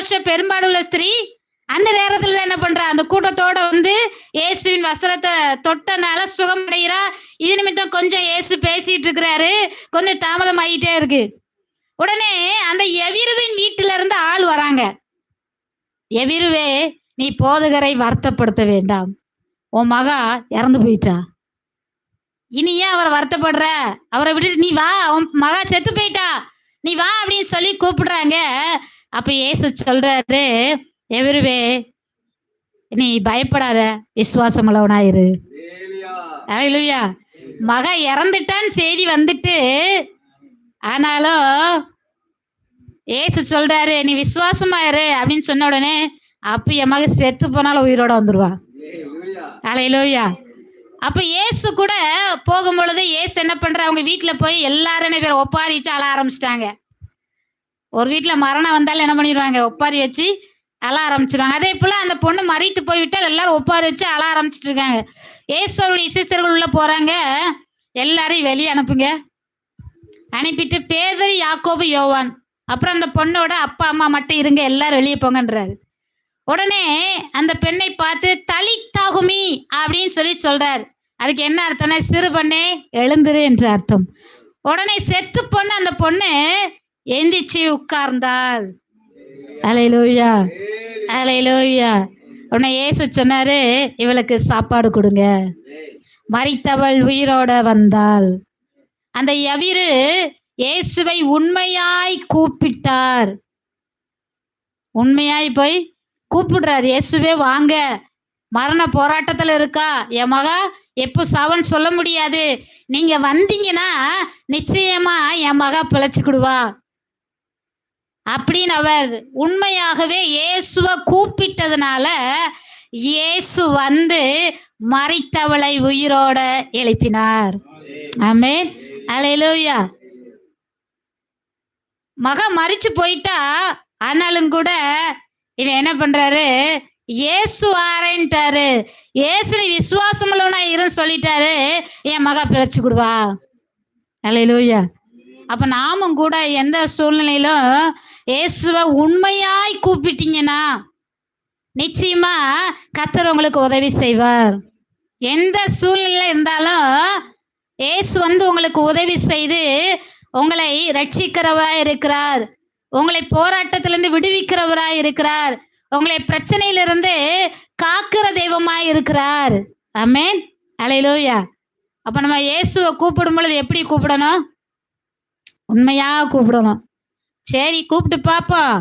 வருஷம் பெரும்பாடுள்ள ஸ்திரீ அந்த நேரத்துல தான் என்ன பண்றா? அந்த கூட்டத்தோட வந்து இயேசுவின் வஸ்திரத்தை தொட்டனால சுகமடைகிறா. இது நிமித்தம் கொஞ்சம் இயேசு பேசிட்டு இருக்கிறாரு கொஞ்சம் தாமதம் ஆகிட்டே இருக்கு. உடனே அந்த எவிருவின் வீட்டுல இருந்து ஆள் வராங்க. எவிருவே நீ போதகரை வருத்தப்படுத்த வேண்டாம். உன் மகா இறந்து போயிட்டா. இனி ஏன் அவரை வருத்தப்படுற? அவரை விட்டுட்டு நீ வா உன் மகா செத்து போயிட்டா. நீ வா அப்படின்னு சொல்லி கூப்பிடுறாங்க. அப்ப ஏசு சொல்றாரு எவருவே நீ பயப்படாத விசுவாசம் உள்ளவனாயிரு இல்லையா மக இறந்துட்டான்னு செய்தி வந்துட்டு ஆனாலும் ஏசு சொல்றாரு நீ விசுவாசமாயிரு அப்படின்னு சொன்ன உடனே அப்ப என் மக செத்து போனாலும் உயிரோட வந்துருவா அலையிலோயா அப்ப ஏசு கூட போகும்பொழுது ஏசு என்ன பண்ற அவங்க வீட்டுல போய் எல்லாரும் பேர் ஒப்பாரிச்சு அழ ஆரம்பிச்சிட்டாங்க. ஒரு வீட்டுல மரணம் வந்தாலும் என்ன பண்ணிடுவாங்க? ஒப்பாரி வச்சு அழ ஆரம்பிச்சிருவாங்க. அதே போல அந்த பொண்ணு மறித்து போய்விட்டால் எல்லாரும் ஒப்பாரி வச்சு அழ ஆரம்பிச்சிட்டு இருக்காங்க ஏசுவருடைய சிஸ்டர்கள் உள்ள போறாங்க. எல்லாரையும் வெளியே அனுப்புங்க. அனுப்பிட்டு பேதர் யாக்கோபு யோவான். அப்புறம் அந்த பொண்ணோட அப்பா அம்மா மட்டும் இருங்க எல்லாரும் வெளியே போங்கன்றாரு. உடனே அந்த பெண்ணை பார்த்து தலி தாகுமி அப்படின்னு சொல்லி சொல்றாரு. அதுக்கு என்ன அர்த்தம்னா சிறு பொண்ணே எழுந்துரு என்று அர்த்தம். உடனே செத்து பொண்ணு அந்த பொண்ணு எந்திரிச்சு உட்கார்ந்தாள் அலையிலோயா அலையிலோயா உடனே இயேசு சொன்னாரு இவளுக்கு சாப்பாடு கொடுங்க. மறித்தவள் உயிரோட வந்தாள். அந்த எவிரு இயேசுவை உண்மையாய் கூப்பிட்டார். உண்மையாய் போய் கூப்பிடுறார் இயேசுவே வாங்க. மரண போராட்டத்துல இருக்கா? என் மகா எப்போ சவன் சொல்ல முடியாது. நீங்க வந்தீங்கன்னா நிச்சயமா என் மகா பிழைச்சிக்கிடுவா. அப்படின்னு அவர் உண்மையாகவே இயேசுவ கூப்பிட்டதுனால இயேசு வந்து மறித்தவளை உயிரோட எழுப்பினார். ஆமேன். அலையிலோயா மக மறிச்சு போயிட்டா ஆனாலும் கூட இவன் என்ன பண்றாரு? இயேசு ஆரேன்ட்டாரு இயேசு விசுவாசம் உள்ளவனா இருன்னு சொல்லிட்டாரு. என் மகா பிழைச்சு கொடுவா. அலையிலோயா அப்ப நாமும் கூட எந்த சூழ்நிலையிலும் இயேசுவை உண்மையாய் கூப்பிட்டீங்கன்னா நிச்சயமா கத்தர் உங்களுக்கு உதவி செய்வார். எந்த சூழ்நிலை இருந்தாலும் இயேசு வந்து உங்களுக்கு உதவி செய்து உங்களை ரட்சிக்கிறவராய் இருக்கிறார். உங்களை போராட்டத்திலிருந்து விடுவிக்கிறவராய் இருக்கிறார். உங்களை பிரச்சனையிலிருந்து காக்கிற தெய்வமாய் இருக்கிறார். அமேன் அலையிலோயா அப்ப நம்ம இயேசுவை கூப்பிடும் பொழுது எப்படி கூப்பிடணும்? உண்மையா கூப்பிடணும். சரி கூப்பிட்டு பார்ப்போம்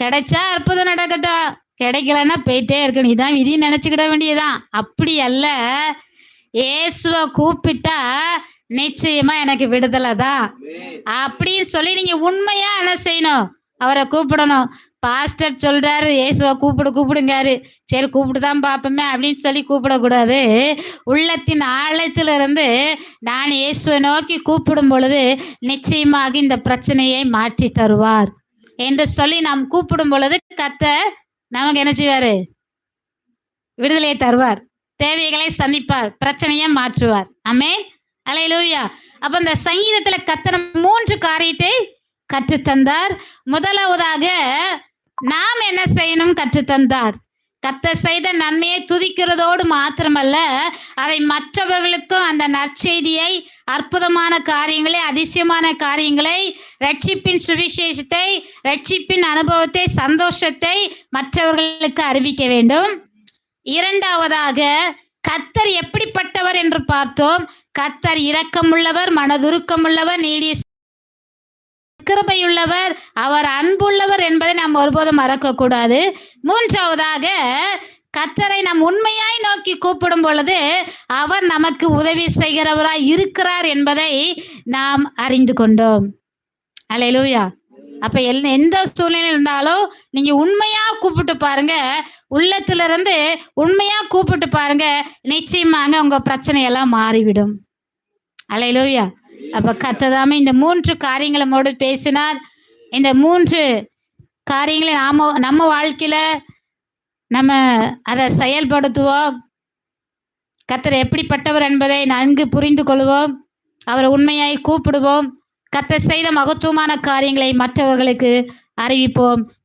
கிடைச்சா அற்புதம் நடக்கட்டும். கிடைக்கலன்னா போயிட்டே இருக்கணும். இதான் விதி நினைச்சுக்கிட வேண்டியதுதான். அப்படி அல்ல. இயேசுவை கூப்பிட்டா நிச்சயமா எனக்கு விடுதலை தான். அப்படின்னு சொல்லி நீங்க உண்மையா என்ன செய்யணும்? அவரை கூப்பிடணும். பாஸ்டர் சொல்றாரு இயேசுவை கூப்பிடு கூப்பிடுங்காரு சரி கூப்பிட்டு தான் பார்ப்போமே அப்படின்னு சொல்லி கூப்பிடக்கூடாது. உள்ளத்தின் ஆழத்திலிருந்து நான் இயேசுவை நோக்கி கூப்பிடும் பொழுது நிச்சயமாக இந்த பிரச்சனையை மாற்றி தருவார் என்று சொல்லி நாம் கூப்பிடும் பொழுது கத்த நமக்கு என்ன செய்வாரு? விடுதலையை தருவார். தேவைகளை சந்திப்பார் பிரச்சனையை மாற்றுவார். அமே அலையிலூயா. அப்ப இந்த சங்கீதத்துல கத்தன மூன்று காரியத்தை கற்றுத்தந்தார். முதலாவதாக நாம் என்ன செய்யணும் கற்றுத்தந்தார். கத்த செய்த நன்மையை துதிக்கிறதோடு மாத்திரமல்ல அதை மற்றவர்களுக்கும் அந்த நற்செய்தியை அற்புதமான காரியங்களை அதிசயமான காரியங்களை ரட்சிப்பின் சுவிசேஷத்தை ரட்சிப்பின் அனுபவத்தை சந்தோஷத்தை மற்றவர்களுக்கு அறிவிக்க வேண்டும். இரண்டாவதாக கத்தர் எப்படிப்பட்டவர் என்று பார்த்தோம். கத்தர் இரக்கமுள்ளவர் மனதுருக்கமுள்ளவர் நீடிய கிருபையுள்ளவர் அவர் அன்புள்ளவர் என்பதை நாம் ஒருபோதும் மறக்கக்கூடாது. மூன்றாவதாக கத்தரை நாம் உண்மையாய் நோக்கி கூப்பிடும் பொழுது அவர் நமக்கு உதவி செய்கிறவராய் இருக்கிறார் என்பதை நாம் அறிந்து கொண்டோம். அலையலூயா. அப்ப எல் எந்த சூழ்நிலை இருந்தாலும் நீங்க உண்மையா கூப்பிட்டு பாருங்க. உள்ளத்துல இருந்து உண்மையா கூப்பிட்டு பாருங்க. நிச்சயமாக உங்க பிரச்சனையெல்லாம் மாறிவிடும். அலையலூயா. அப்ப கத்ததாமே இந்த மூன்று காரியங்களை நம்மோடு பேசினார். இந்த மூன்று காரியங்களை நாம நம்ம வாழ்க்கையில நம்ம அதை செயல்படுத்துவோம். கத்தர் எப்படிப்பட்டவர் என்பதை நன்கு புரிந்து கொள்வோம். அவரை உண்மையாய் கூப்பிடுவோம். கத்தர் செய்த மகத்துவமான காரியங்களை மற்றவர்களுக்கு அறிவிப்போம்.